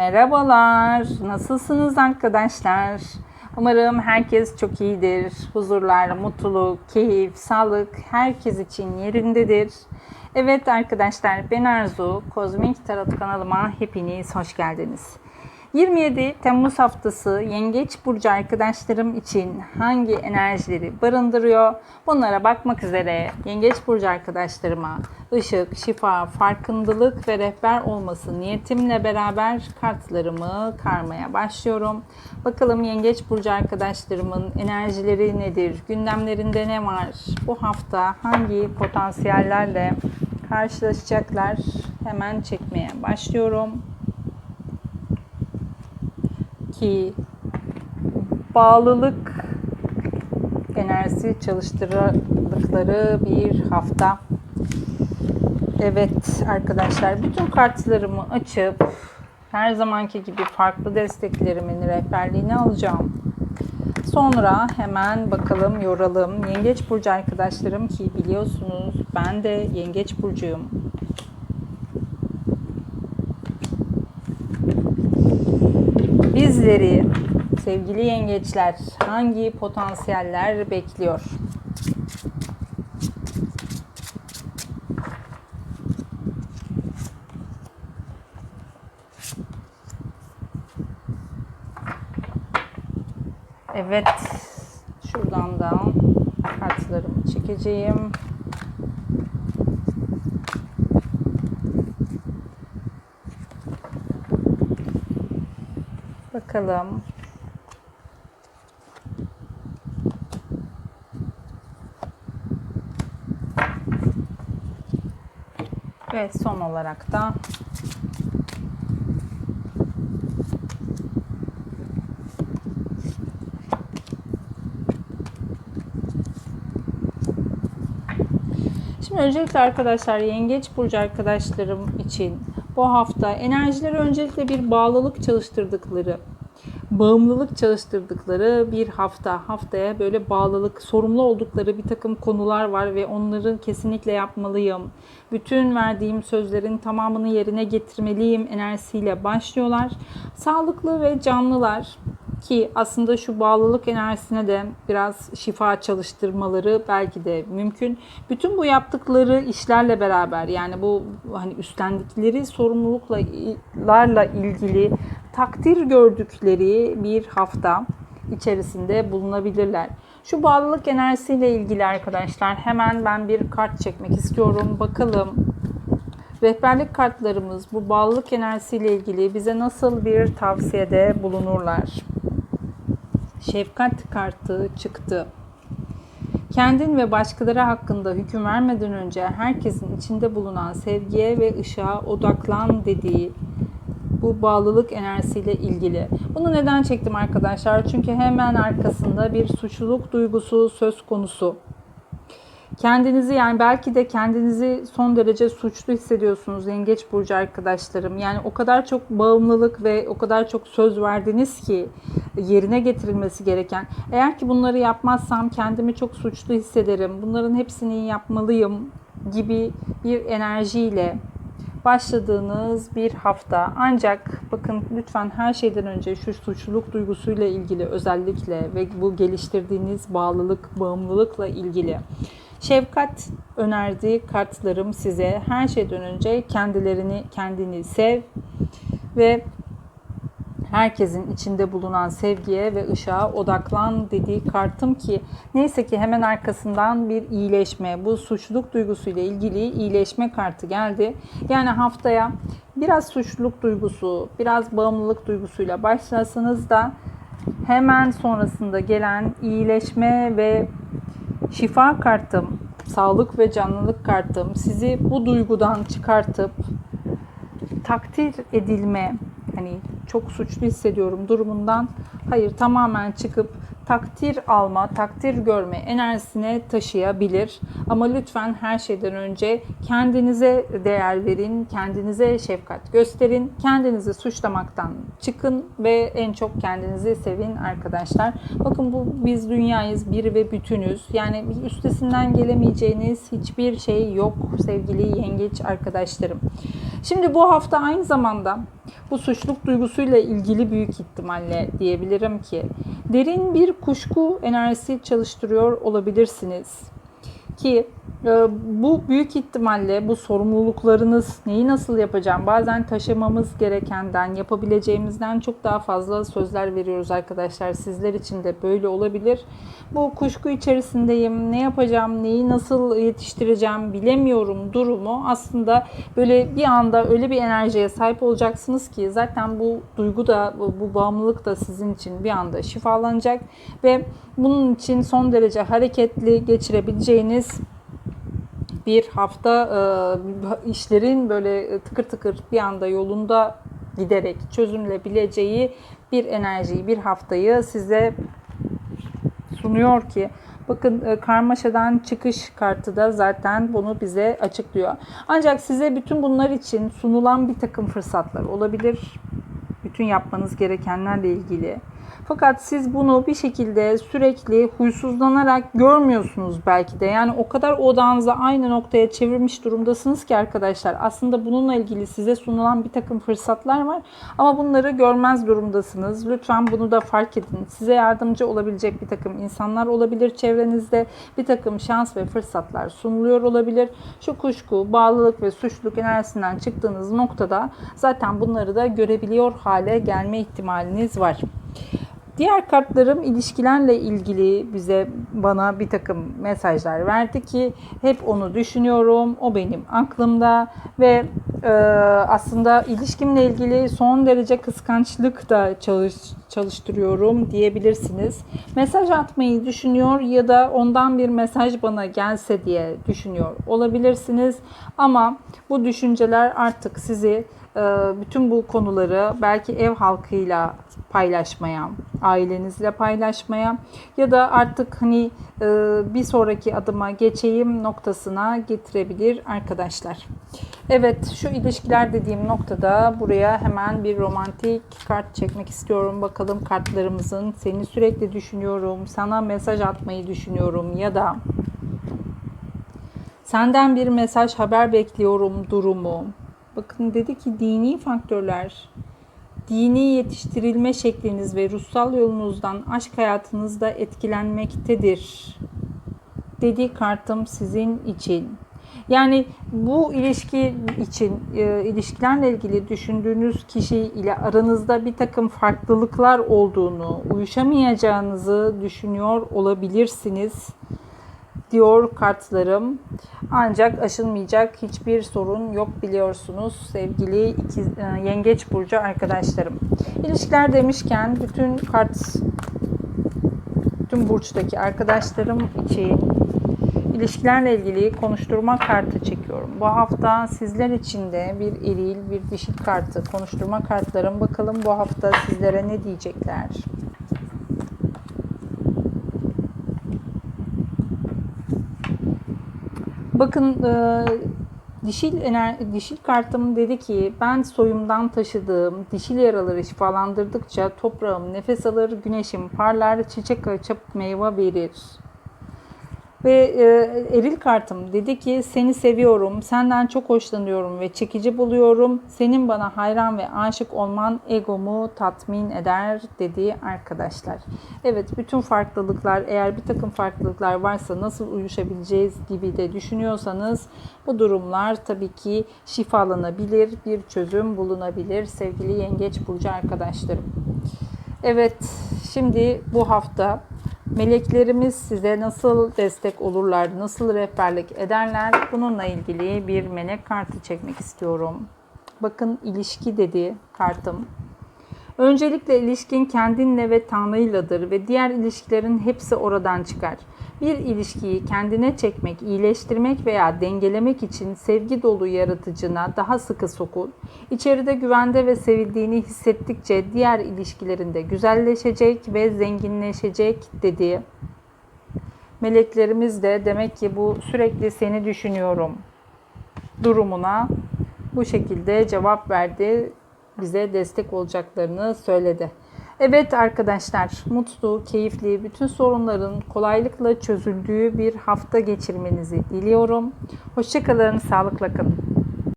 Merhabalar, nasılsınız arkadaşlar? Umarım herkes çok iyidir. Huzurlar, mutluluk, keyif, sağlık herkes için yerindedir. Evet arkadaşlar ben Arzu, Kozmik Tarot kanalıma hepiniz hoş geldiniz. 27 Temmuz haftası Yengeç Burcu arkadaşlarım için hangi enerjileri barındırıyor? Bunlara bakmak üzere Yengeç Burcu arkadaşlarıma ışık, şifa, farkındalık ve rehber olması niyetimle beraber kartlarımı karmaya başlıyorum. Bakalım Yengeç Burcu arkadaşlarımın enerjileri nedir? Gündemlerinde ne var? Bu hafta hangi potansiyellerle karşılaşacaklar? Hemen çekmeye başlıyorum ki bağlılık enerjisi çalıştırdıkları bir hafta. Evet arkadaşlar bütün kartlarımı açıp her zamanki gibi farklı desteklerimin rehberliğini alacağım. Sonra hemen bakalım yoralım. Yengeç burcu arkadaşlarım ki biliyorsunuz ben de yengeç burcuyum. Bizleri sevgili yengeçler hangi potansiyeller bekliyor? Evet, şuradan da kartlarımı çekeceğim. Bakalım. Ve son olarak da Şimdi öncelikle arkadaşlar Yengeç Burcu arkadaşlarım için bu hafta enerjileri öncelikle bir bağlılık çalıştırdıkları, bağımlılık çalıştırdıkları bir hafta. Haftaya böyle bağlılık, sorumlu oldukları bir takım konular var ve onları kesinlikle yapmalıyım. Bütün verdiğim sözlerin tamamını yerine getirmeliyim enerjisiyle başlıyorlar. Sağlıklı ve canlılar ki aslında şu bağlılık enerjisine de biraz şifa çalıştırmaları belki de mümkün. Bütün bu yaptıkları işlerle beraber yani bu hani üstlendikleri sorumluluklarla ilgili takdir gördükleri bir hafta içerisinde bulunabilirler. Şu bağlılık enerjisiyle ilgili arkadaşlar hemen ben bir kart çekmek istiyorum. Bakalım rehberlik kartlarımız bu bağlılık enerjisiyle ilgili bize nasıl bir tavsiyede bulunurlar? Şefkat kartı çıktı. Kendin ve başkaları hakkında hüküm vermeden önce herkesin içinde bulunan sevgiye ve ışığa odaklan dediği bu bağlılık enerjisiyle ilgili. Bunu neden çektim arkadaşlar? Çünkü hemen arkasında bir suçluluk duygusu söz konusu. Kendinizi yani belki de kendinizi son derece suçlu hissediyorsunuz yengeç burcu arkadaşlarım. Yani o kadar çok bağımlılık ve o kadar çok söz verdiniz ki yerine getirilmesi gereken. Eğer ki bunları yapmazsam kendimi çok suçlu hissederim. Bunların hepsini yapmalıyım gibi bir enerjiyle başladığınız bir hafta. Ancak bakın lütfen her şeyden önce şu suçluluk duygusuyla ilgili özellikle ve bu geliştirdiğiniz bağlılık, bağımlılıkla ilgili Şefkat önerdiği kartlarım size her şeyden önce kendilerini kendini sev ve herkesin içinde bulunan sevgiye ve ışığa odaklan dediği kartım ki neyse ki hemen arkasından bir iyileşme bu suçluluk duygusuyla ilgili iyileşme kartı geldi. Yani haftaya biraz suçluluk duygusu, biraz bağımlılık duygusuyla başlasanız da hemen sonrasında gelen iyileşme ve şifa kartım, sağlık ve canlılık kartım sizi bu duygudan çıkartıp takdir edilme, hani çok suçlu hissediyorum durumundan hayır tamamen çıkıp takdir alma, takdir görme enerjisine taşıyabilir. Ama lütfen her şeyden önce kendinize değer verin, kendinize şefkat gösterin, kendinizi suçlamaktan çıkın ve en çok kendinizi sevin arkadaşlar. Bakın bu biz dünyayız, bir ve bütünüz. Yani üstesinden gelemeyeceğiniz hiçbir şey yok sevgili yengeç arkadaşlarım. Şimdi bu hafta aynı zamanda bu suçluluk duygusuyla ilgili büyük ihtimalle diyebilirim ki derin bir kuşku enerjisi çalıştırıyor olabilirsiniz. Ki e, bu büyük ihtimalle bu sorumluluklarınız neyi nasıl yapacağım? Bazen taşımamız gerekenden yapabileceğimizden çok daha fazla sözler veriyoruz arkadaşlar. Sizler için de böyle olabilir. Bu kuşku içerisindeyim ne yapacağım neyi nasıl yetiştireceğim bilemiyorum durumu aslında böyle bir anda öyle bir enerjiye sahip olacaksınız ki zaten bu duygu da bu, bu bağımlılık da sizin için bir anda şifalanacak ve bunun için son derece hareketli geçirebileceğiniz bir hafta e, işlerin böyle tıkır tıkır bir anda yolunda giderek çözümlebileceği bir enerjiyi, bir haftayı size sunuyor ki Bakın e, karmaşadan çıkış kartı da zaten bunu bize açıklıyor. Ancak size bütün bunlar için sunulan bir takım fırsatlar olabilir. Bütün yapmanız gerekenlerle ilgili. Fakat siz bunu bir şekilde sürekli huysuzlanarak görmüyorsunuz belki de. Yani o kadar odağınızı aynı noktaya çevirmiş durumdasınız ki arkadaşlar. Aslında bununla ilgili size sunulan bir takım fırsatlar var. Ama bunları görmez durumdasınız. Lütfen bunu da fark edin. Size yardımcı olabilecek bir takım insanlar olabilir çevrenizde. Bir takım şans ve fırsatlar sunuluyor olabilir. Şu kuşku, bağlılık ve suçluluk enerjisinden çıktığınız noktada zaten bunları da görebiliyor hale gelme ihtimaliniz var. Diğer kartlarım ilişkilerle ilgili bize bana bir takım mesajlar verdi ki hep onu düşünüyorum. O benim aklımda ve e, aslında ilişkimle ilgili son derece kıskançlık da çalış, çalıştırıyorum diyebilirsiniz. Mesaj atmayı düşünüyor ya da ondan bir mesaj bana gelse diye düşünüyor olabilirsiniz. Ama bu düşünceler artık sizi bütün bu konuları belki ev halkıyla paylaşmaya, ailenizle paylaşmaya ya da artık hani e, bir sonraki adıma geçeyim noktasına getirebilir arkadaşlar. Evet şu ilişkiler dediğim noktada buraya hemen bir romantik kart çekmek istiyorum. Bakalım kartlarımızın seni sürekli düşünüyorum, sana mesaj atmayı düşünüyorum ya da senden bir mesaj haber bekliyorum durumu. Bakın dedi ki dini faktörler dini yetiştirilme şekliniz ve ruhsal yolunuzdan aşk hayatınızda etkilenmektedir. Dedi kartım sizin için. Yani bu ilişki için, e, ilişkilerle ilgili düşündüğünüz kişi ile aranızda bir takım farklılıklar olduğunu, uyuşamayacağınızı düşünüyor olabilirsiniz diyor kartlarım. Ancak aşılmayacak hiçbir sorun yok biliyorsunuz sevgili iki, e, yengeç burcu arkadaşlarım. İlişkiler demişken bütün kart tüm burçtaki arkadaşlarım için ilişkilerle ilgili konuşturma kartı çekiyorum. Bu hafta sizler için de bir eril, bir dişil kartı, konuşturma kartlarım. Bakalım bu hafta sizlere ne diyecekler? Bakın e, dişil ener dişil kartım dedi ki ben soyumdan taşıdığım dişil yaraları şifalandırdıkça toprağım nefes alır, güneşim parlar, çiçek açıp meyve verir. Ve e, eril kartım dedi ki seni seviyorum, senden çok hoşlanıyorum ve çekici buluyorum. Senin bana hayran ve aşık olman egomu tatmin eder dedi arkadaşlar. Evet bütün farklılıklar eğer bir takım farklılıklar varsa nasıl uyuşabileceğiz gibi de düşünüyorsanız bu durumlar tabii ki şifalanabilir, bir çözüm bulunabilir sevgili yengeç burcu arkadaşlarım. Evet şimdi bu hafta Meleklerimiz size nasıl destek olurlar, nasıl rehberlik ederler? Bununla ilgili bir melek kartı çekmek istiyorum. Bakın ilişki dedi kartım. Öncelikle ilişkin kendinle ve Tanrı'yladır ve diğer ilişkilerin hepsi oradan çıkar. Bir ilişkiyi kendine çekmek, iyileştirmek veya dengelemek için sevgi dolu yaratıcına daha sıkı sokun. İçeride güvende ve sevildiğini hissettikçe diğer ilişkilerinde güzelleşecek ve zenginleşecek dedi. Meleklerimiz de demek ki bu sürekli seni düşünüyorum durumuna bu şekilde cevap verdi. Bize destek olacaklarını söyledi. Evet arkadaşlar, mutlu, keyifli, bütün sorunların kolaylıkla çözüldüğü bir hafta geçirmenizi diliyorum. Hoşçakalın, sağlıkla kalın.